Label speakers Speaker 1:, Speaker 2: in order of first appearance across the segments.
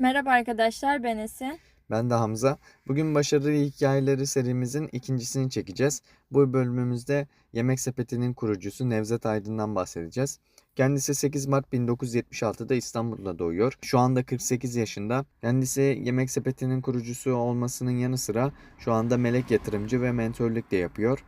Speaker 1: Merhaba arkadaşlar ben Esin.
Speaker 2: Ben de Hamza. Bugün Başarılı Hikayeleri serimizin ikincisini çekeceğiz. Bu bölümümüzde Yemek Sepeti'nin kurucusu Nevzat Aydın'dan bahsedeceğiz. Kendisi 8 Mart 1976'da İstanbul'da doğuyor. Şu anda 48 yaşında. Kendisi Yemek Sepeti'nin kurucusu olmasının yanı sıra şu anda melek yatırımcı ve mentörlük de yapıyor.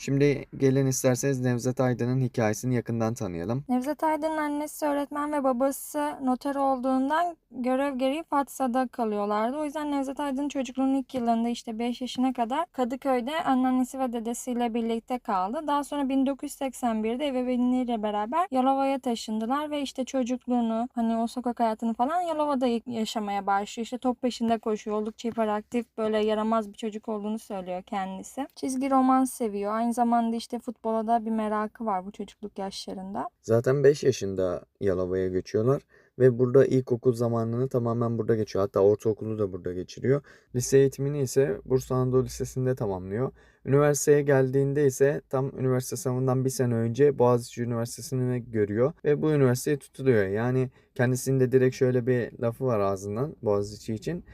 Speaker 2: Şimdi gelin isterseniz Nevzat Aydın'ın hikayesini yakından tanıyalım.
Speaker 1: Nevzat Aydın'ın annesi öğretmen ve babası noter olduğundan görev gereği Fatsa'da kalıyorlardı. O yüzden Nevzat Aydın çocukluğunun ilk yıllarında işte 5 yaşına kadar Kadıköy'de anneannesi ve dedesiyle birlikte kaldı. Daha sonra 1981'de ebeveynleriyle beraber Yalova'ya taşındılar ve işte çocukluğunu hani o sokak hayatını falan Yalova'da yaşamaya başlıyor. İşte top peşinde koşuyor. Oldukça hiperaktif böyle yaramaz bir çocuk olduğunu söylüyor kendisi. Çizgi roman seviyor. Aynı zamanda işte futbola da bir merakı var bu çocukluk yaşlarında.
Speaker 2: Zaten 5 yaşında Yalova'ya göçüyorlar ve burada ilkokul zamanını tamamen burada geçiyor. Hatta ortaokulu da burada geçiriyor. Lise eğitimini ise Bursa Anadolu Lisesi'nde tamamlıyor. Üniversiteye geldiğinde ise tam üniversite sınavından bir sene önce Boğaziçi Üniversitesi'ni görüyor ve bu üniversiteye tutuluyor. Yani kendisinde direkt şöyle bir lafı var ağzından Boğaziçi için.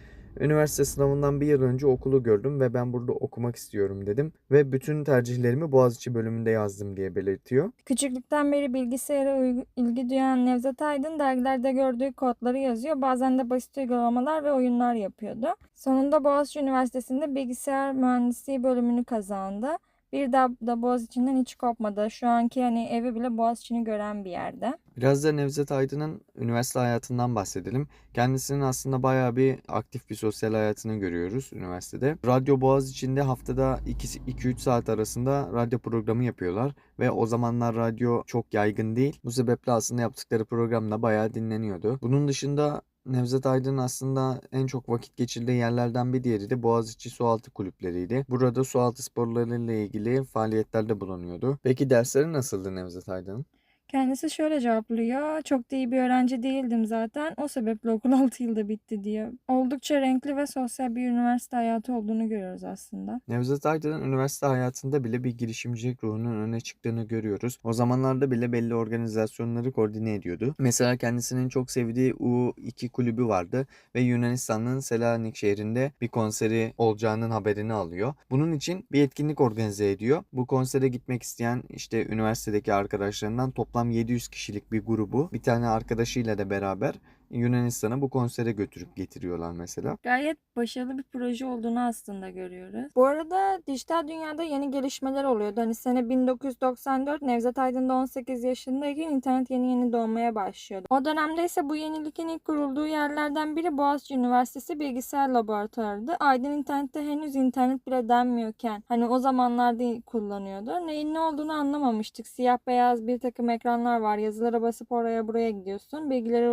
Speaker 2: Üniversite sınavından bir yıl önce okulu gördüm ve ben burada okumak istiyorum dedim. Ve bütün tercihlerimi Boğaziçi bölümünde yazdım diye belirtiyor.
Speaker 1: Küçüklükten beri bilgisayara ilgi duyan Nevzat Aydın dergilerde gördüğü kodları yazıyor. Bazen de basit uygulamalar ve oyunlar yapıyordu. Sonunda Boğaziçi Üniversitesi'nde bilgisayar mühendisliği bölümünü kazandı. Bir daha da Boğaziçi'nden hiç kopmadı. Şu anki hani evi bile Boğaziçi'ni gören bir yerde.
Speaker 2: Biraz da Nevzat Aydın'ın üniversite hayatından bahsedelim. Kendisinin aslında bayağı bir aktif bir sosyal hayatını görüyoruz üniversitede. Radyo Boğaziçi'nde haftada 2-3 saat arasında radyo programı yapıyorlar. Ve o zamanlar radyo çok yaygın değil. Bu sebeple aslında yaptıkları program da bayağı dinleniyordu. Bunun dışında Nevzat Aydın aslında en çok vakit geçirdiği yerlerden bir diğeri de Boğaziçi Sualtı Kulüpleriydi. Burada sualtı sporlarıyla ilgili faaliyetlerde bulunuyordu. Peki dersleri nasıldı Nevzat Aydın'ın?
Speaker 1: Kendisi şöyle cevaplıyor. Çok da iyi bir öğrenci değildim zaten. O sebeple okul 6 yılda bitti diyor. Oldukça renkli ve sosyal bir üniversite hayatı olduğunu görüyoruz aslında.
Speaker 2: Nevzat Aydın'ın üniversite hayatında bile bir girişimcilik ruhunun öne çıktığını görüyoruz. O zamanlarda bile belli organizasyonları koordine ediyordu. Mesela kendisinin çok sevdiği U2 kulübü vardı ve Yunanistan'ın Selanik şehrinde bir konseri olacağının haberini alıyor. Bunun için bir etkinlik organize ediyor. Bu konsere gitmek isteyen işte üniversitedeki arkadaşlarından toplam 700 kişilik bir grubu. Bir tane arkadaşıyla da beraber Yunanistan'a bu konsere götürüp getiriyorlar mesela.
Speaker 1: Gayet başarılı bir proje olduğunu aslında görüyoruz. Bu arada dijital dünyada yeni gelişmeler oluyordu. Hani sene 1994 Nevzat Aydın da 18 yaşındayken internet yeni yeni doğmaya başlıyordu. O dönemde ise bu yenilikin ilk kurulduğu yerlerden biri Boğaziçi Üniversitesi Bilgisayar Laboratuvarı'ydı. Aydın internette henüz internet bile denmiyorken hani o zamanlarda kullanıyordu. Neyin ne olduğunu anlamamıştık. Siyah beyaz bir takım ekranlar var. Yazılara basıp oraya buraya gidiyorsun. Bilgilere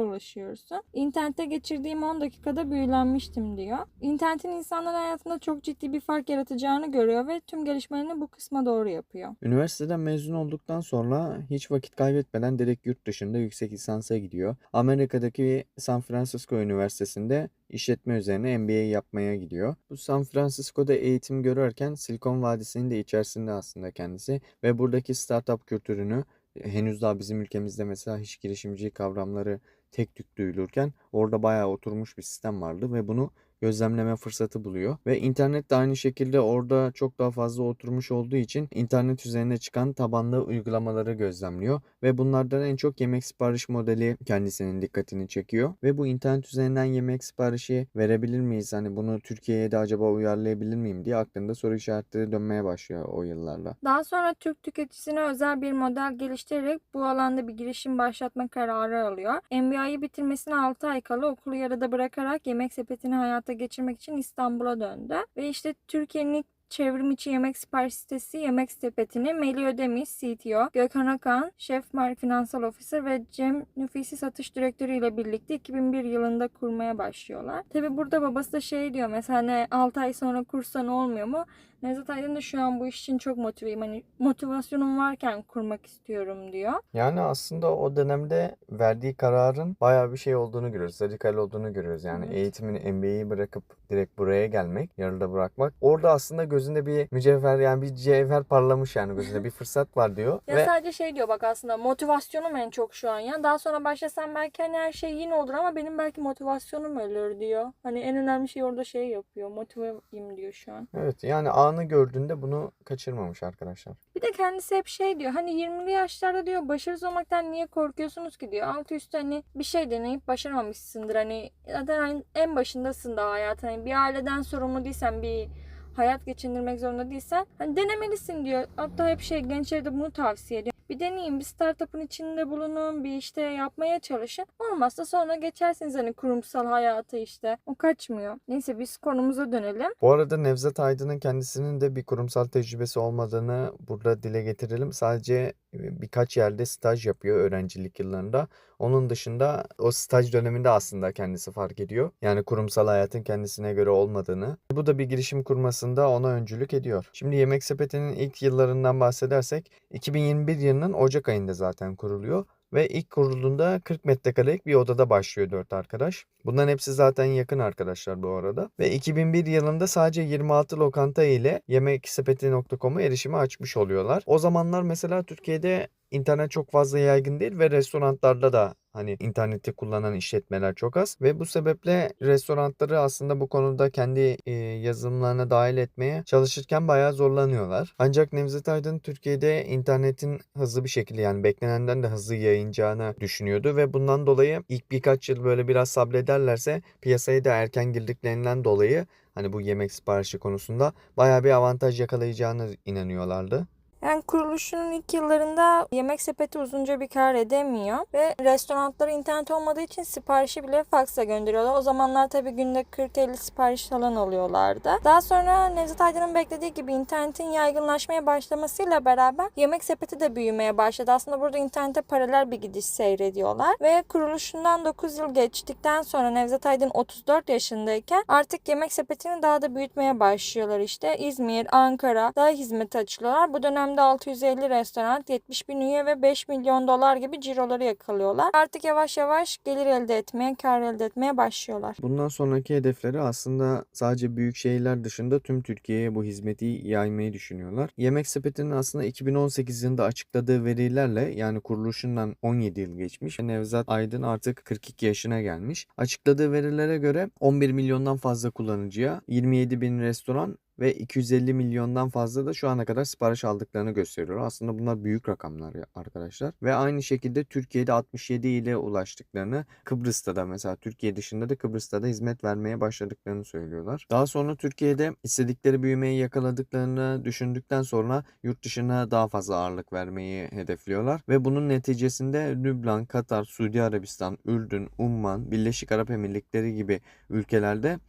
Speaker 1: ulaşıyorsun. İnternette geçirdiğim 10 dakikada büyülenmiştim diyor. İnternetin insanların hayatında çok ciddi bir fark yaratacağını görüyor ve tüm gelişmelerini bu kısma doğru yapıyor.
Speaker 2: Üniversiteden mezun olduktan sonra hiç vakit kaybetmeden direkt yurt dışında yüksek lisansa gidiyor. Amerika'daki San Francisco Üniversitesi'nde işletme üzerine MBA yapmaya gidiyor. Bu San Francisco'da eğitim görürken Silikon Vadisi'nin de içerisinde aslında kendisi ve buradaki startup kültürünü henüz daha bizim ülkemizde mesela hiç girişimci kavramları tek tük duyulurken orada bayağı oturmuş bir sistem vardı ve bunu gözlemleme fırsatı buluyor. Ve internet de aynı şekilde orada çok daha fazla oturmuş olduğu için internet üzerine çıkan tabanlı uygulamaları gözlemliyor. Ve bunlardan en çok yemek sipariş modeli kendisinin dikkatini çekiyor. Ve bu internet üzerinden yemek siparişi verebilir miyiz? Hani bunu Türkiye'ye de acaba uyarlayabilir miyim diye aklında soru işaretleri dönmeye başlıyor o yıllarla.
Speaker 1: Daha sonra Türk tüketicisine özel bir model geliştirerek bu alanda bir girişim başlatma kararı alıyor. MBA'yı bitirmesine 6 ay kala okulu yarıda bırakarak yemek sepetini hayata geçirmek için İstanbul'a döndü. Ve işte Türkiye'nin ilk çevrim içi yemek sipariş sitesi Yemek Sepeti'ni Melih Ödemiş, CTO, Gökhan Akan, Şef Mark Finansal Officer ve Cem Nüfisi Satış Direktörü ile birlikte 2001 yılında kurmaya başlıyorlar. Tabi burada babası da şey diyor mesela hani 6 ay sonra kursan olmuyor mu? Nevzat Aydın da şu an bu iş için çok motiveyim. Hani motivasyonum varken kurmak istiyorum diyor.
Speaker 2: Yani aslında o dönemde verdiği kararın bayağı bir şey olduğunu görüyoruz. Radikal olduğunu görüyoruz. Yani
Speaker 1: Evet.
Speaker 2: eğitimini MBA'yi bırakıp direkt buraya gelmek, yarıda bırakmak. Orada aslında gözünde bir mücevher yani bir cevher parlamış yani gözünde bir fırsat var diyor.
Speaker 1: Ya
Speaker 2: Ve
Speaker 1: sadece şey diyor bak aslında motivasyonum en çok şu an ya. Daha sonra başlasam belki hani her şey yine olur ama benim belki motivasyonum ölür diyor. Hani en önemli şey orada şey yapıyor. Motiveyim diyor şu an.
Speaker 2: evet yani anı gördüğünde bunu kaçırmamış arkadaşlar.
Speaker 1: Bir de kendisi hep şey diyor. Hani 20'li yaşlarda diyor başarısız olmaktan niye korkuyorsunuz ki diyor. Altı üstü hani bir şey deneyip başaramamışsındır. Hani zaten hani en başındasın daha hayatın. Hani bir aileden sorumlu değilsen bir hayat geçindirmek zorunda değilsen hani denemelisin diyor. Hatta hep şey gençlere de bunu tavsiye ediyor. Bir deneyin, bir startup'ın içinde bulunun, bir işte yapmaya çalışın. Olmazsa sonra geçersiniz hani kurumsal hayata işte. O kaçmıyor. Neyse biz konumuza dönelim.
Speaker 2: Bu arada Nevzat Aydın'ın kendisinin de bir kurumsal tecrübesi olmadığını burada dile getirelim. Sadece birkaç yerde staj yapıyor öğrencilik yıllarında. Onun dışında o staj döneminde aslında kendisi fark ediyor. Yani kurumsal hayatın kendisine göre olmadığını. Bu da bir girişim kurmasında ona öncülük ediyor. Şimdi Yemek Sepeti'nin ilk yıllarından bahsedersek 2021 yılının Ocak ayında zaten kuruluyor. Ve ilk kurulduğunda 40 metrekarelik bir odada başlıyor 4 arkadaş. Bunların hepsi zaten yakın arkadaşlar bu arada. Ve 2001 yılında sadece 26 lokanta ile yemeksepeti.com'u erişime açmış oluyorlar. O zamanlar mesela Türkiye'de internet çok fazla yaygın değil ve restoranlarda da hani interneti kullanan işletmeler çok az ve bu sebeple restoranları aslında bu konuda kendi e, yazılımlarına dahil etmeye çalışırken bayağı zorlanıyorlar. Ancak Nevzat Aydın Türkiye'de internetin hızlı bir şekilde yani beklenenden de hızlı yayınacağını düşünüyordu ve bundan dolayı ilk birkaç yıl böyle biraz sabrederlerse piyasaya da erken girdiklerinden dolayı hani bu yemek siparişi konusunda bayağı bir avantaj yakalayacağını inanıyorlardı.
Speaker 1: Kuruluşunun ilk yıllarında yemek sepeti uzunca bir kar edemiyor ve restoranları internet olmadığı için siparişi bile faksla gönderiyorlar. O zamanlar tabii günde 40-50 sipariş falan oluyorlardı. Daha sonra Nevzat Aydın'ın beklediği gibi internetin yaygınlaşmaya başlamasıyla beraber yemek sepeti de büyümeye başladı. Aslında burada internete paralel bir gidiş seyrediyorlar ve kuruluşundan 9 yıl geçtikten sonra Nevzat Aydın 34 yaşındayken artık yemek sepetini daha da büyütmeye başlıyorlar işte. İzmir, Ankara daha hizmet açılıyorlar. Bu dönemde 650 restoran, 70 bin üye ve 5 milyon dolar gibi ciroları yakalıyorlar. Artık yavaş yavaş gelir elde etmeye, kar elde etmeye başlıyorlar.
Speaker 2: Bundan sonraki hedefleri aslında sadece büyük şehirler dışında tüm Türkiye'ye bu hizmeti yaymayı düşünüyorlar. Yemek Sepeti'nin aslında 2018 yılında açıkladığı verilerle yani kuruluşundan 17 yıl geçmiş. Nevzat Aydın artık 42 yaşına gelmiş. Açıkladığı verilere göre 11 milyondan fazla kullanıcıya 27 bin restoran ve 250 milyondan fazla da şu ana kadar sipariş aldıklarını gösteriyor. Aslında bunlar büyük rakamlar arkadaşlar. Ve aynı şekilde Türkiye'de 67 ile ulaştıklarını, Kıbrıs'ta da mesela Türkiye dışında da Kıbrıs'ta da hizmet vermeye başladıklarını söylüyorlar. Daha sonra Türkiye'de istedikleri büyümeyi yakaladıklarını düşündükten sonra yurt dışına daha fazla ağırlık vermeyi hedefliyorlar. Ve bunun neticesinde Lübnan, Katar, Suudi Arabistan, Ürdün, Umman, Birleşik Arap Emirlikleri gibi ülkelerde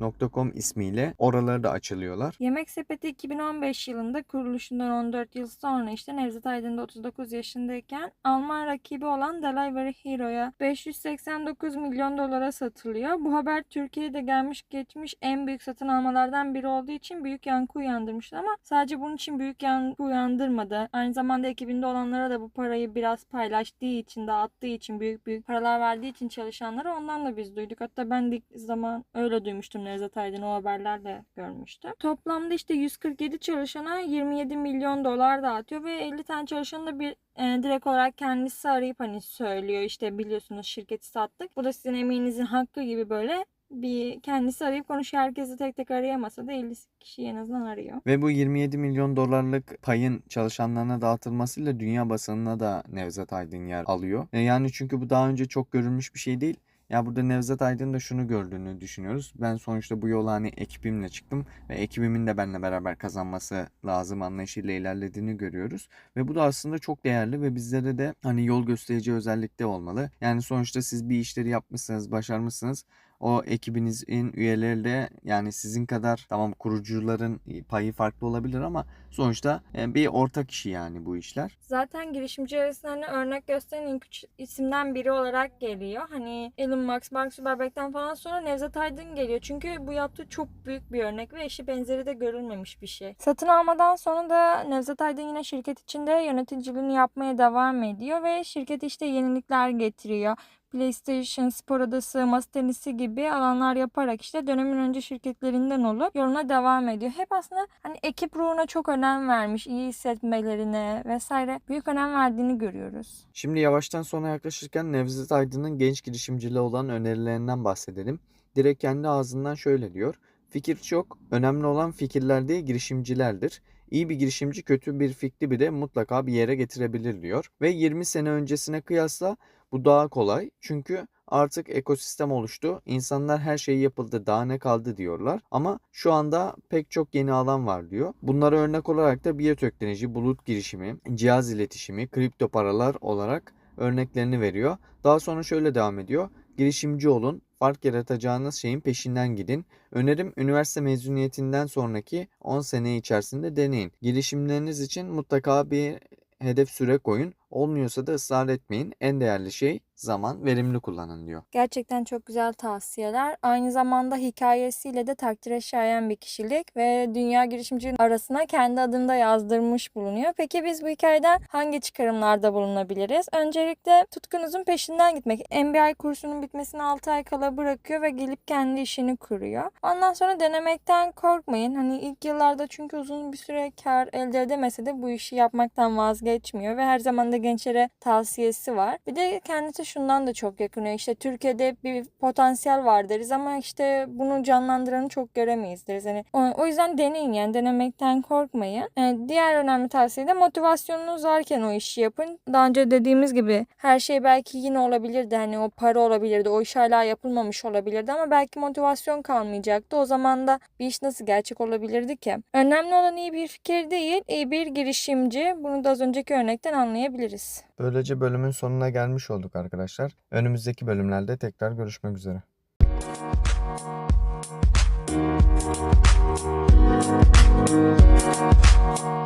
Speaker 2: foodclick.com ismiyle oraları da açılıyorlar.
Speaker 1: Yemek Sepeti 2015 yılında kuruluşundan 14 yıl sonra işte Nevzat Aydın da 39 yaşındayken Alman rakibi olan Delivery Hero'ya 589 milyon dolara satılıyor. Bu haber Türkiye'de gelmiş geçmiş en büyük satın almalardan biri olduğu için büyük yankı uyandırmıştı ama sadece bunun için büyük yankı uyandırmadı. Aynı zamanda ekibinde olanlara da bu parayı biraz paylaştığı için, dağıttığı için, büyük büyük paralar verdiği için çalışanlara ondan da biz duyduk. Hatta ben de zaman öyle duymuştum Nevzat Aydın o haberlerle görmüştüm. Toplamda işte 147 çalışana 27 milyon dolar dağıtıyor ve 50 tane çalışanı da bir e, direkt olarak kendisi arayıp hani söylüyor işte biliyorsunuz şirketi sattık. Bu da sizin emeğinizin hakkı gibi böyle bir kendisi arayıp konuşuyor. Herkesi tek tek arayamasa da 50 kişi en azından arıyor.
Speaker 2: Ve bu 27 milyon dolarlık payın çalışanlarına dağıtılmasıyla dünya basınına da Nevzat Aydın yer alıyor. E Yani çünkü bu daha önce çok görülmüş bir şey değil. Ya burada Nevzat Aydın da şunu gördüğünü düşünüyoruz. Ben sonuçta bu yola hani ekibimle çıktım ve ekibimin de benimle beraber kazanması lazım anlayışıyla ilerlediğini görüyoruz. Ve bu da aslında çok değerli ve bizlere de hani yol gösterici özellikte olmalı. Yani sonuçta siz bir işleri yapmışsınız, başarmışsınız. O ekibinizin üyeleri de yani sizin kadar tamam kurucuların payı farklı olabilir ama sonuçta e, bir ortak işi yani bu işler.
Speaker 1: Zaten girişimci arasında hani örnek gösteren ilk üç isimden biri olarak geliyor. Hani Elon Musk, Mark Zuckerberg'den falan sonra Nevzat Aydın geliyor. Çünkü bu yaptığı çok büyük bir örnek ve eşi benzeri de görülmemiş bir şey. Satın almadan sonra da Nevzat Aydın yine şirket içinde yöneticiliğini yapmaya devam ediyor ve şirket işte yenilikler getiriyor. PlayStation, spor odası, masa tenisi gibi alanlar yaparak işte dönemin önce şirketlerinden olup yoluna devam ediyor. Hep aslında hani ekip ruhuna çok önem vermiş, iyi hissetmelerine vesaire büyük önem verdiğini görüyoruz.
Speaker 2: Şimdi yavaştan sona yaklaşırken Nevzat Aydın'ın genç girişimciliğe olan önerilerinden bahsedelim. Direkt kendi ağzından şöyle diyor. Fikir çok, önemli olan fikirler değil girişimcilerdir. İyi bir girişimci kötü bir fikri bile mutlaka bir yere getirebilir diyor. Ve 20 sene öncesine kıyasla bu daha kolay. Çünkü artık ekosistem oluştu. İnsanlar her şey yapıldı daha ne kaldı diyorlar. Ama şu anda pek çok yeni alan var diyor. Bunlara örnek olarak da biyoteknoloji, bulut girişimi, cihaz iletişimi, kripto paralar olarak örneklerini veriyor. Daha sonra şöyle devam ediyor. Girişimci olun, fark yaratacağınız şeyin peşinden gidin. Önerim üniversite mezuniyetinden sonraki 10 sene içerisinde deneyin. Girişimleriniz için mutlaka bir hedef süre koyun. Olmuyorsa da ısrar etmeyin. En değerli şey zaman verimli kullanın diyor.
Speaker 1: Gerçekten çok güzel tavsiyeler. Aynı zamanda hikayesiyle de takdire şayan bir kişilik ve dünya girişimcinin arasına kendi adını da yazdırmış bulunuyor. Peki biz bu hikayeden hangi çıkarımlarda bulunabiliriz? Öncelikle tutkunuzun peşinden gitmek. MBA kursunun bitmesine 6 ay kala bırakıyor ve gelip kendi işini kuruyor. Ondan sonra denemekten korkmayın. Hani ilk yıllarda çünkü uzun bir süre kar elde edemese de bu işi yapmaktan vazgeçmiyor ve her zaman da gençlere tavsiyesi var. Bir de kendisi şundan da çok yakınıyor. İşte Türkiye'de bir potansiyel var deriz ama işte bunu canlandıranı çok göremeyiz deriz. Yani o, yüzden deneyin yani denemekten korkmayın. Yani diğer önemli tavsiye de motivasyonunuz varken o işi yapın. Daha önce dediğimiz gibi her şey belki yine olabilirdi. Hani o para olabilirdi. O iş hala yapılmamış olabilirdi ama belki motivasyon kalmayacaktı. O zaman da bir iş nasıl gerçek olabilirdi ki? Önemli olan iyi bir fikir değil, iyi bir girişimci. Bunu da az önceki örnekten anlayabiliriz.
Speaker 2: Böylece bölümün sonuna gelmiş olduk arkadaşlar. Önümüzdeki bölümlerde tekrar görüşmek üzere.
Speaker 3: Thank you.